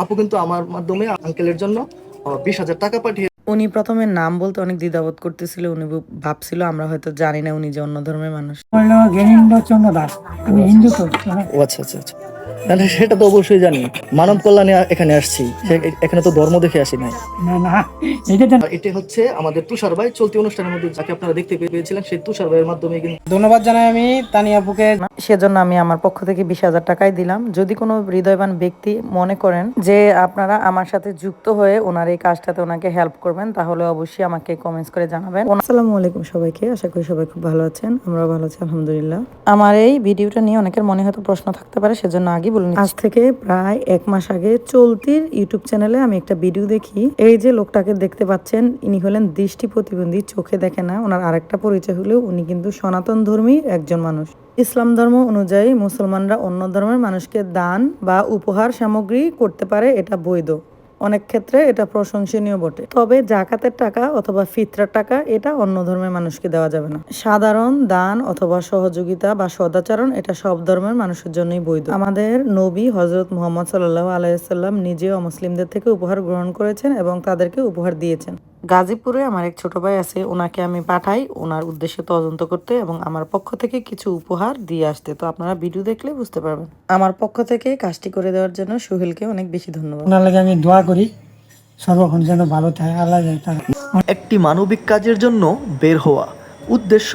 আপু কিন্তু আমার মাধ্যমে আঙ্কেলের জন্য বিশ হাজার টাকা পাঠিয়ে উনি প্রথমে নাম বলতে অনেক দ্বিধাবোধ করতেছিল উনি ভাবছিল আমরা হয়তো জানি না উনি যে অন্য ধর্মের মানুষ। হলো জ্ঞানেন্দ্রচন্দ্র দাস আমি হিন্দু তো? আচ্ছা আচ্ছা আচ্ছা। তাহলে সেটা তো অবশ্যই জানি। মানব কল্যাণে এখানে আসছি। এখানে তো ধর্ম দেখে আসি নাই। না না এটা হচ্ছে আমাদের তুষার ভাই। চলতি অনুষ্ঠানের মধ্যে যাকে আপনারা দেখতে পেয়েছিলেন সেই তুষার ভাইয়ের মাধ্যমে ধন্যবাদ জানাই আমি তানি আপুকে। সেজন্য আমি আমার পক্ষ থেকে বিশ হাজার টাকাই দিলাম। যদি কোনো হৃদয়বান ব্যক্তি মনে করেন যে আপনারা আমার সাথে যুক্ত হয়ে ওনার এই কাজটাতে ওনাকে হেল্প করবেন তাহলে অবশ্যই আমাকে কমেন্টস করে জানাবেন। আসসালামু আলাইকুম সবাইকে। আশা করি সবাই খুব ভালো আছেন। আমরাও ভালো আছি আলহামদুলিল্লাহ। আমার এই ভিডিওটা নিয়ে অনেকের মনে হয়তো প্রশ্ন থাকতে পারে সেজন্য আগে বলুন আজ থেকে প্রায় এক মাস আগে চলতির ইউটিউব চ্যানেলে আমি একটা ভিডিও দেখি। এই যে লোকটাকে দেখতে পাচ্ছেন, ইনি হলেন দৃষ্টি প্রতিবন্ধী, চোখে দেখে না। ওনার আরেকটা পরিচয় হলেও উনি কিন্তু সনাতন ধর্মী একজন মানুষ। ইসলাম ধর্ম অনুযায়ী মুসলমানরা অন্য ধর্মের মানুষকে দান বা উপহার সামগ্রী করতে পারে, এটা বৈধ। অনেক ক্ষেত্রে এটা প্রশংসনীয় বটে। তবে জাকাতের টাকা অথবা ফিতরার টাকা এটা অন্য ধর্মের মানুষকে দেওয়া যাবে না। সাধারণ দান অথবা সহযোগিতা বা সদাচরণ এটা সব ধর্মের মানুষের জন্যই বৈধ। আমাদের নবী হজরত মোহাম্মদ সাল্লাহ আলাইসাল্লাম নিজেও মুসলিমদের থেকে উপহার গ্রহণ করেছেন এবং তাদেরকে উপহার দিয়েছেন। গাজীপুরে আমার এক ছোট ভাই আছে ওনাকে আমি পাঠাই ওনার উদ্দেশ্যে তদন্ত করতে এবং আমার পক্ষ থেকে কিছু উপহার দিয়ে আসতে। তো আপনারা ভিডিও দেখলে বুঝতে পারবেন। আমার পক্ষ থেকে কাজটি করে দেওয়ার জন্য সোহেলকে অনেক বেশি ধন্যবাদ। ওনার লাগে আমি দোয়া করি সর্বক্ষণ যেন ভালো থাকে আল্লাহ একটি মানবিক কাজের জন্য বের হওয়া। উদ্দেশ্য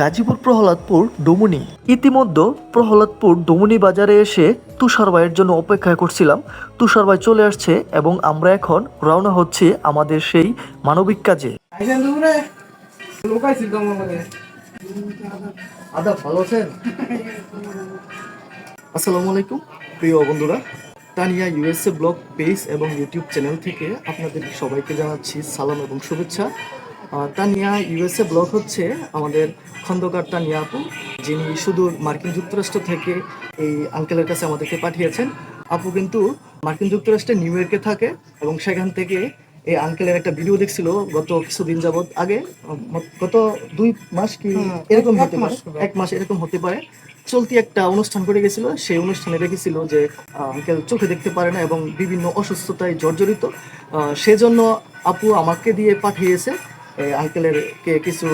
গাজীপুর প্রহ্লাদপুর ডুমুনি। ইতিমধ্যে প্রহ্লাদপুর ডুমুনি বাজারে এসে তুষার ভাইয়ের জন্য অপেক্ষা করছিলাম। তুষার ভাই চলে আসছে এবং আমরা এখন রওনা হচ্ছে আমাদের সেই মানবিক কাজে। আদা ভালো আছেন? আসসালামু আলাইকুম প্রিয় বন্ধুরা। তানিয়া ইউএসএ ব্লগ পেজ এবং ইউটিউব চ্যানেল থেকে আপনাদের সবাইকে জানাচ্ছি সালাম এবং শুভেচ্ছা। তানিয়া ইউএসএ ব্লগ হচ্ছে আমাদের খন্দকার তানিয়া আপু যিনি সুদূর মার্কিন যুক্তরাষ্ট্র থেকে এই আঙ্কেলের কাছে আমাদেরকে পাঠিয়েছেন। আপু কিন্তু মার্কিন যুক্তরাষ্ট্রে নিউ ইয়র্কে থাকে এবং সেখান থেকে এই আঙ্কেলের একটা ভিডিও দেখছিল গত কিছুদিন যাবৎ আগে গত দুই মাস কি এরকম হতে পারে এক মাস এরকম হতে পারে। চলতি একটা অনুষ্ঠান করে গেছিল সেই অনুষ্ঠানে দেখেছিল যে আঙ্কেল চোখে দেখতে পারে না এবং বিভিন্ন অসুস্থতায় জর্জরিত। সেজন্য আপু আমাকে দিয়ে পাঠিয়েছে। এই আঙ্কেলের কে কিছু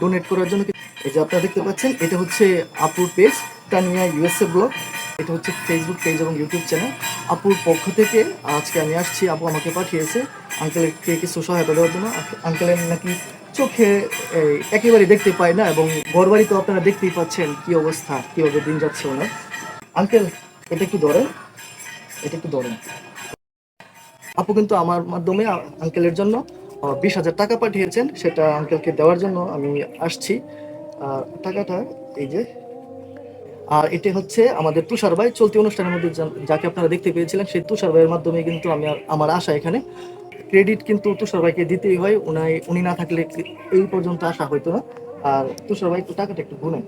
ডোনেট করার জন্য এই যে আপনারা দেখতে পাচ্ছেন, এটা হচ্ছে আপুর পেজ তানিয়া ইউএসএ ব্লগ এটা হচ্ছে ফেসবুক পেজ এবং ইউটিউব চ্যানেল আপুর পক্ষ থেকে আজকে আমি আসছি, আপু আমাকে পাঠিয়েছে আঙ্কেলকে কিছু সহায়তা দেওয়ার জন্য। আঙ্কে- আঙ্কেলের নাকি চোখে একেবারে দেখতে পায় না এবং ঘরবাড়ি তো আপনারা দেখতেই পাচ্ছেন কি অবস্থা, কীভাবে দিন যাচ্ছে ওনার। আঙ্কেল, এটা একটু ধরেন। এটা একটু ধরেন। আপু কিন্তু আমার মাধ্যমে আঙ্কেলের জন্য বিশ হাজার টাকা পাঠিয়েছেন, সেটা আঙ্কেলকে দেওয়ার জন্য আমি আসছি। আর টাকাটা এই যে, আর এটা হচ্ছে আমাদের তুষার ভাই চলতি অনুষ্ঠানের মধ্যে যাকে আপনারা দেখতে পেয়েছিলেন, সেই তুষার ভাইয়ের মাধ্যমে কিন্তু আমি আমার আশা এখানে। ক্রেডিট কিন্তু তুষার ভাইকে দিতেই হয়, উনাই উনি না থাকলে এই পর্যন্ত আসা হইতো না। আর তুষার ভাই, একটু টাকাটা একটু গুনেন।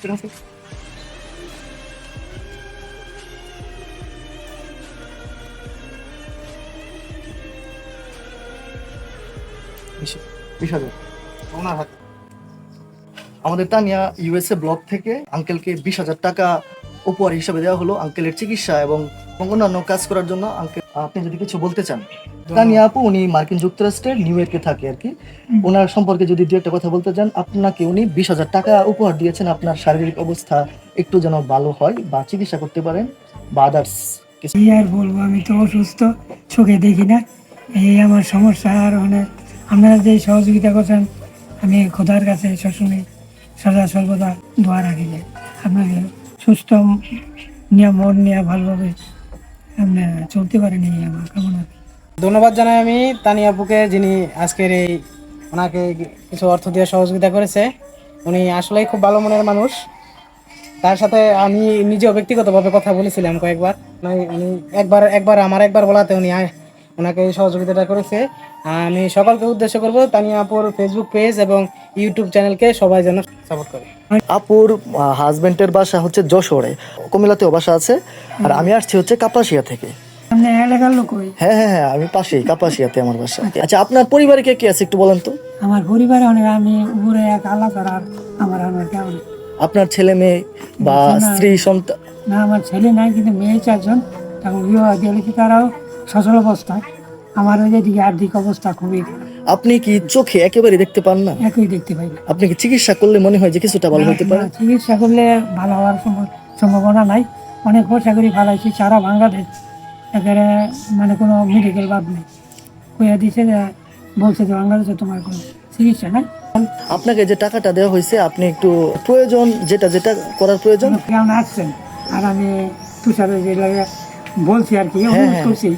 ঠিক আছে? বিশ- বিশ হাজার ওনার হাতে। আমাদের তানিয়া ইউএসএ ব্লক থেকে আঙ্কেলকে বিশ হাজার টাকা উপহার হিসাবে দেওয়া হলো আঙ্কেলের চিকিৎসা এবং অন্যান্য কাজ করার জন্য। আঙ্কেল আপনি যদি কিছু বলতে চান। তানিয়া আপু উনি মার্কিন যুক্তরাষ্ট্রের নিউ ইয়র্কে থাকে আর কি। ওনার সম্পর্কে যদি দু একটা কথা বলতে চান আপনাকে উনি বিশ হাজার টাকা উপহার দিয়েছেন। আপনার শারীরিক অবস্থা একটু যেন ভালো হয় বা চিকিৎসা করতে পারেন বা আদার্স কি আর বলব আমি তো অসুস্থ চোখে দেখি না। এই আমার সমস্যা আর অনেক আপনারা যে সহযোগিতা করছেন, আমি খোদার কাছে সবসময় সদা সর্বদা দোয়া রাখি যে আপনাকে সুস্থ, নিয়ে মন নিয়ে ভালোভাবে চলতে পারেন এই আমার কামনা। ধন্যবাদ জানাই আমি তানি আপুকে, যিনি আজকের এই ওনাকে কিছু অর্থ দিয়ে সহযোগিতা করেছে। উনি আসলেই খুব ভালো মনের মানুষ। তার সাথে আমি নিজেও ব্যক্তিগতভাবে কথা বলেছিলাম কয়েকবার। উনি- একবার একবার, আমার একবার বলাতে উনি ওনাকে এই সহযোগিতাটা করেছে। আমি সকলকে উদ্দেশ্য করব তানিয়া আপুর ফেসবুক পেজ এবং ইউটিউব চ্যানেলকে সবাই যেন সাপোর্ট করে। আপুর হাজবেন্ডের বাসা হচ্ছে যশোরে কুমিল্লাতেও বাসা আছে। আর আমি আসছি হচ্ছে কাপাসিয়া থেকে। হ্যাঁ হ্যাঁ হ্যাঁ আমি পাশেই কাপাসিয়াতে আমার বাসা। আচ্ছা। আপনার পরিবারে কে কে আছে একটু বলেন তো? আমার পরিবারে অনেক আমি উপরে এক আল্লাহ ছাড়া আর আমার আমার আপনার ছেলে মেয়ে বা স্ত্রী সন্তান? না আমার ছেলে নাই কিন্তু মেয়ে চারজন। তখন বিবাহ দিয়েছি তারাও সচল অবস্থায়। আমার ওই যেদিকে আর্থিক অবস্থা খুবই খারাপ। আপনি কি চোখে একেবারে দেখতে পান না? একই দেখতে পাই না। আপনি কি চিকিৎসা করলে মনে হয় যে কিছুটা ভালো হতে পারে? চিকিৎসা করলে ভালো হওয়ার সম্ভাবনা নাই। অনেক পয়সা করে ফালাইছি সারা বাংলাদেশ একেবারে মানে কোনো মেডিকেল বাদ নেই। কইয়া দিছে যে বলছে যে বাংলাদেশে তোমার কোনো চিকিৎসা নাই। আপনাকে যে টাকাটা দেওয়া হয়েছে আপনি একটু প্রয়োজন যেটা যেটা করার প্রয়োজন। কেমন আসছেন আর আমি তুষারের বলছি আর কি হ্যাঁ, অনুরোধ হ্যাঁ। করছি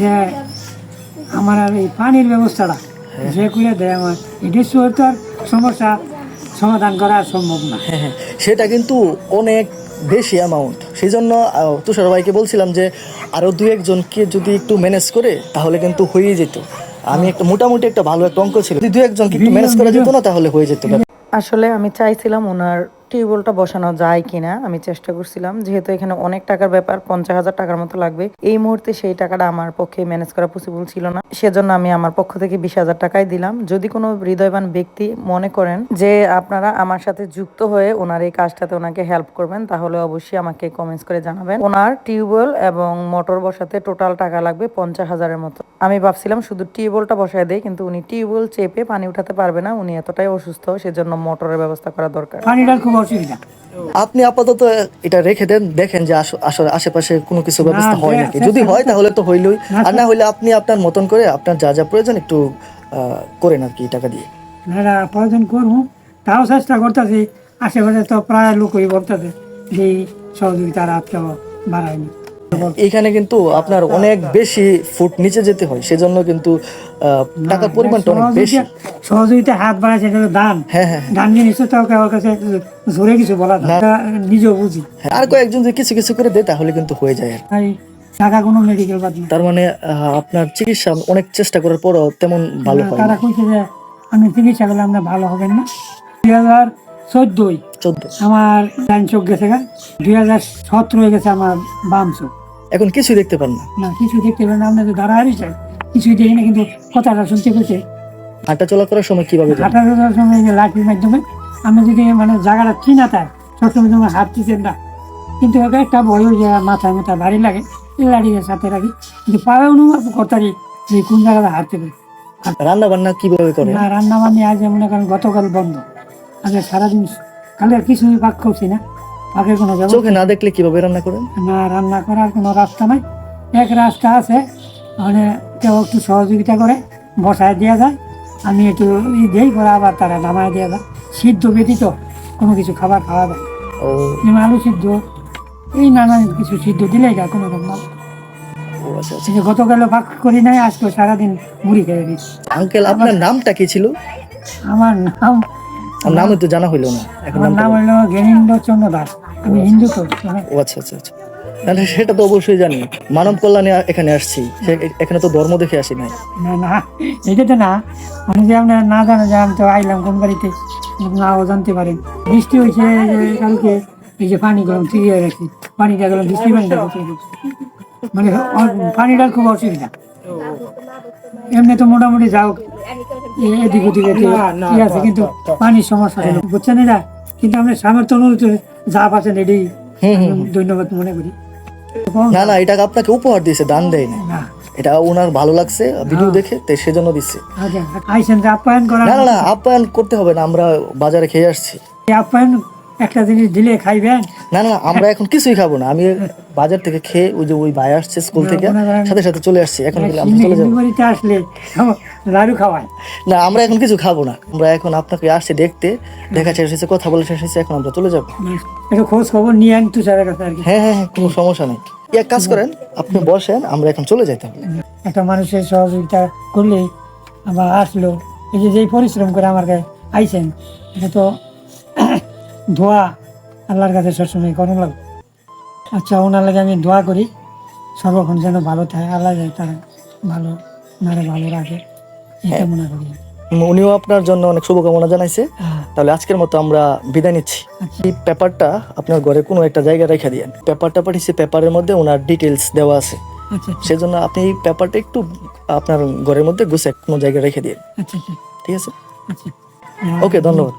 যে আমার আর এই পানির ব্যবস্থাটা। যে করে দেয় আমার এটি তো আর সমস্যা সমাধান করা সম্ভব না। হ্যাঁ হ্যাঁ সেটা কিন্তু অনেক বেশি অ্যামাউন্ট সেই জন্য তুষার ভাইকে বলছিলাম যে আরও দু একজনকে যদি একটু ম্যানেজ করে তাহলে কিন্তু হয়ে যেত। আমি একটা মোটামুটি একটা ভালো একটা অঙ্ক ছিল। যদি দু একজনকে একটু ম্যানেজ করা যেত না তাহলে হয়ে যেত। আসলে আমি চাইছিলাম ওনার টিউবওয়েলটা বসানো যায় কিনা, আমি চেষ্টা করছিলাম। যেহেতু এখানে অনেক টাকার ব্যাপার, পঞ্চাশ হাজার টাকার মতো লাগবে। এই মুহূর্তে সেই টাকাটা আমার পক্ষে ম্যানেজ করা পসিবল ছিল না। সেজন্য আমি আমার পক্ষ থেকে বিশ হাজার টাকাই দিলাম। যদি কোনো হৃদয়বান ব্যক্তি মনে করেন যে আপনারা আমার সাথে যুক্ত হয়ে ওনার এই কাজটাতে ওনাকে হেল্প করবেন, তাহলে অবশ্যই আমাকে কমেন্টস করে জানাবেন। ওনার টিউবওয়েল এবং মোটর বসাতে টোটাল টাকা লাগবে পঞ্চাশ হাজারের মতো। আমি ভাবছিলাম শুধু টিউবওয়েলটা বসায় দেয় কিন্তু উনি টিউবওয়েল চেপে পানি উঠাতে পারবে না। উনি এতটাই অসুস্থ, সেজন্য মোটরের ব্যবস্থা করা দরকার। পানিটার খুব অসুবিধা আপনি আপাতত এটা রেখে দেন দেখেন যে আসলে আশেপাশে কোনো কিছু ব্যবস্থা হয় নাকি। যদি হয় তাহলে তো হইলই। আর না হইলে আপনি আপনার মতন করে আপনার যা যা প্রয়োজন একটু করেন আর কি টাকা দিয়ে। না প্রয়োজন করব। তাও চেষ্টা করতেছি। আশেপাশে তো প্রায় লোকই বলতেছে যে সহযোগিতার হাতটাও বাড়ায়নি। এখানে কিন্তু আপনার অনেক বেশি ফুট নিচে যেতে হয় সেজন্য কিন্তু টাকার পরিমাণটা অনেক বেশি। সহযোগিতা হাত বাড়ায় সেটা দান। হ্যাঁ হ্যাঁ দান জিনিস তো কারোর কাছে জোরে কিছু বলা নিজেও বুঝি। হ্যাঁ, আর কয়েকজন যদি কিছু কিছু করে দেয় তাহলে কিন্তু হয়ে যায় আর টাকা কোনো মেডিকেল বাদ তার মানে আপনার চিকিৎসা অনেক চেষ্টা করার পরও তেমন ভালো হয় তারা কইছে যে আমি চিকিৎসা করলে আমরা ভালো হবেন না। দুই হাজার চোদ্দই চোদ্দ আমার ডান চোখ গেছে গা। দুই হাজার সতেরো গেছে আমার বাম চোখ। এখন কিছুই দেখতে পান না। না কিছু দেখতে পেলেন না আপনি তো দাঁড়া হারিয়েছে কিছুই দেখি না কিন্তু কথাটা শুনতে পেয়েছে। হাঁটা চলা করার সময় কীভাবে যান? হাঁটা চলার সময় যে লাঠির মাধ্যমে আপনি যদি মানে জায়গাটা চিনা তার সবসময় তোমার হাত দিচ্ছেন না। কিন্তু ওকে একটা ভয় যে মাথায় মাথায় ভারী লাগে এই লাঠিকে সাথে রাখি। কিন্তু পায়ে অনুভব করতারি যে কোন জায়গাটা হাঁটতে পারি। রান্না বান্না কীভাবে করে না রান্না বান্না আজ মনে করেন গতকাল বন্ধ। আগে সারাদিন কালে আর কিছুই পাক করছি না। পাকের কোনো চোখে না দেখলে কীভাবে রান্না করেন? না রান্না করার কোনো রাস্তা নাই। এক রাস্তা আছে মানে কেউ একটু সহযোগিতা করে বসায় দেওয়া যায়। আমি একটু ই দিই করে আবার তারা নামায় দেওয়া যায়। সিদ্ধ ব্যতীত কোনো কিছু খাবার খাওয়া যায় ও। যেমন আলু সিদ্ধ। এই নানান কিছু সিদ্ধ দিলেই যায় কোনো রকম আচ্ছা আচ্ছা। গতকালও পাক করি নাই আজকে সারাদিন মুড়ি খেয়ে দিচ্ছি আঙ্কেল আপনার নামটা কি ছিল? আমার নাম নামই তো জানা হইল না। এখন নাম হলো জ্ঞানীন্দ্র চন্দ্র দাস। আমি হিন্দু তো মানে ও আচ্ছা আচ্ছা আচ্ছা। তাহলে সেটা তো অবশ্যই জানি। মানব কল্যাণে এখানে আসছি। এখানে তো ধর্ম দেখে আসি নাই। না না এটা তো না। মানে যে আপনার না জানে যে আমি তো আইলাম কোন বাড়িতে নাও জানতে পারেন বৃষ্টি হয়েছে কালকে এই যে পানি গরম ঠিক হয়ে গেছে। পানিটা গেলাম বৃষ্টি পানিটা মানে পানিটার খুব অসুবিধা। এমনি তো মোটামুটি যাও। এদিক ওদিক ইয়ে আছে কিন্তু পানির সমস্যা হলো বুঝছেন এটা কিন্তু আমরা সামর্থ্য অনুযায়ী যা পাচ্ছেন এটাই ধন্যবাদ মনে করি। না না এটা আপনাকে উপহার দিয়েছে দান দেয় না। এটা ওনার ভালো লাগছে ভিডিও দেখে তাই সেজন্য দিচ্ছে। আচ্ছা আইসেন আপ্যায়ন করা না না আপ্যায়ন করতে হবে না আমরা বাজারে খেয়ে আসছি। আপ্যায়ন একটা জিনিস দিলে খাইবেন? না না আমরা এখন কিছুই খাব না। আমি বাজার থেকে খেয়ে ওই যে ওই ভাই আসছে স্কুল থেকে সাথে সাথে চলে আসছি। এখন আমরা চলে যাব। বাড়িতে আসলে লাড়ু খাওয়ায়। না আমরা এখন কিছু খাব না। আমরা এখন আপনাকে আসছি দেখতে দেখা শেষ হয়েছে কথা বলে শেষ হয়েছে এখন আমরা চলে যাব। একটু খোঁজ খবর নিয়ে আন তুষারের কাছে আর কি। হ্যাঁ হ্যাঁ হ্যাঁ কোনো সমস্যা নেই। এক কাজ করেন আপনি বসেন আমরা এখন চলে যাই তাহলে। একটা মানুষের সহযোগিতা করলেই আবার আসলো। এই যে যেই পরিশ্রম করে আমার কাছে আইসেন এটা তো দোয়া আল্লাহর কাছে সবসময় করুন লাগবে। আচ্ছা ওনার লাগে আমি দোয়া করি সর্বক্ষণ যেন ভালো থাকে আল্লাহ যায় তারা ভালো নারে ভালো রাখে এটা মনে করি। উনিও আপনার জন্য অনেক শুভকামনা জানাইছে। হ্যাঁ, তাহলে আজকের মতো আমরা বিদায় নিচ্ছি। আচ্ছা। এই পেপারটা আপনার ঘরে কোনো একটা জায়গায় রেখে দিয়েন। পেপারটা পাঠিয়েছে পেপারের মধ্যে ওনার ডিটেলস দেওয়া আছে। আচ্ছা সেজন্য আপনি এই পেপারটা একটু আপনার ঘরের মধ্যে গুছে কোনো জায়গায় রেখে দিন আচ্ছা আচ্ছা। ঠিক আছে? আচ্ছা। ওকে ধন্যবাদ।